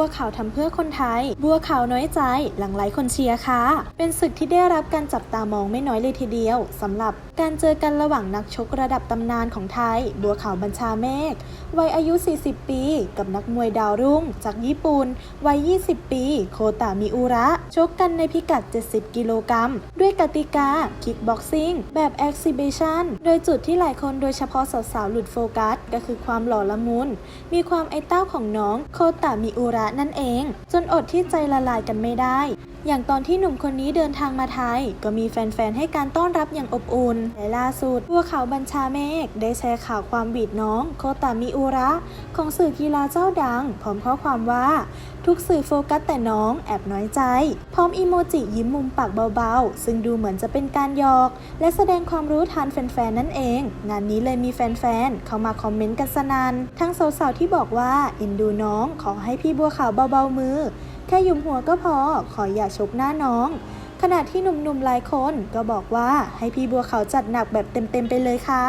วขาวทำเพื่อคนไทย บัวขาวน้อยใจหลังไหลคนเชียร์ค่ะ เป็นศึกที่ได้รับการจับตามองไม่น้อยเลยทีเดียวสำหรับการเจอกันระหว่างนักชกระดับตำนานของไทย บัวขาวบัญชาเมฆวัยอายุ 40 ปี กับนักมวยดาวรุ่ง จากญี่ปุ่นวัย 20 ปี โคตามิอุระ ชกกันในพิกัด 70 กิโลกรัม ด้วยกติกา คิกบ็อกซิ่ง แบบแอ h ซิบิชันโดยจุดที่หลายคนโดยเฉพาะสาวๆ หลุดโฟกัส ก็คือความหล่อละมุน มีความไอเต้าของน้องโคตามิอุระนั่นเอง จนอดที่ใจละลายกันไม่ได้ อย่างตอนที่หนุ่มคนนี้เดินทางมาไทย ก็มีแฟนๆ ให้การต้อนรับอย่างอบอุ่นและล่าสุด ตัวขาวบัญชาเมฆได้แชร์ข่าวความบีดน้อง โคตามิอุระ ของสื่อกีฬาเจ้าดัง พร้อมข้อความว่า ทุกสื่อโฟกัสแต่น้องแอบน้อยใจ พร้อมอีโมจิยิ้มมุมปากเบาๆ ซึ่งดูเหมือนจะเป็นการหยอก และแสดงความรู้ทานแฟนๆ นั่นเอง งานนี้เลยมีแฟนๆ เข้ามาคอมเมนต์กันสนันทั้งสาวๆ ที่บอกว่าเอ็นดูน้องขอให้พี่บัวขาวเบาๆมือ แค่ยุมหัวก็พอขออย่าชกหน้าน้องขณะที่หนุ่มๆ หลายคนก็บอกว่าให้พี่บัวขาวจัดหนักแบบเต็มๆ ไปเลยค่ะ